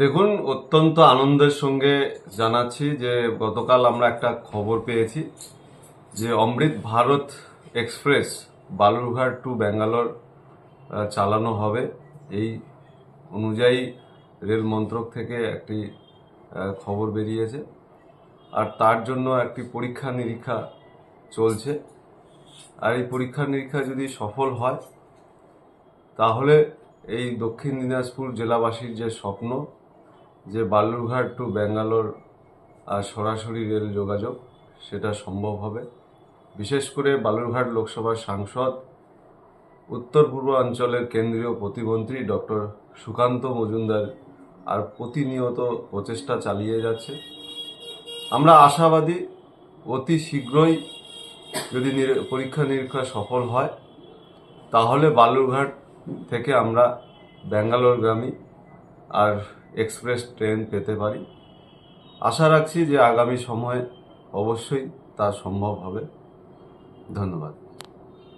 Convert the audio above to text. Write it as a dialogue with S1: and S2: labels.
S1: দেখুন, অত্যন্ত আনন্দের সঙ্গে জানাচ্ছি যে গতকাল আমরা একটা খবর পেয়েছি যে অমৃত ভারত এক্সপ্রেস বালুরঘাট টু ব্যাঙ্গালোর চালানো হবে। এই অনুযায়ী রেল মন্ত্রক থেকে একটি খবর বেরিয়েছে। আর তার জন্য একটি পরীক্ষা নিরীক্ষা চলছে। আর এই পরীক্ষা নিরীক্ষা যদি সফল হয়, তাহলে এই দক্ষিণ দিনাজপুর জেলাবাসীর যে স্বপ্ন যে বালুরঘাট টু ব্যাঙ্গালোর আর সরাসরি রেল যোগাযোগ, সেটা সম্ভব হবে। বিশেষ করে বালুরঘাট লোকসভার সাংসদ, উত্তর পূর্বাঞ্চলের কেন্দ্রীয় প্রতিমন্ত্রী ডক্টর সুকান্ত মজুমদার আর প্রতিনিয়ত প্রচেষ্টা চালিয়ে যাচ্ছে। আমরা আশাবাদী, অতি শীঘ্রই যদি পরীক্ষা নিরীক্ষা সফল হয়, তাহলে বালুরঘাট থেকে আমরা ব্যাঙ্গালোরগামী আর এক্সপ্রেস ট্রেন পেতে পারি। আশা রাখছি যে আগামী সময়ে অবশ্যই তা সম্ভব হবে। ধন্যবাদ।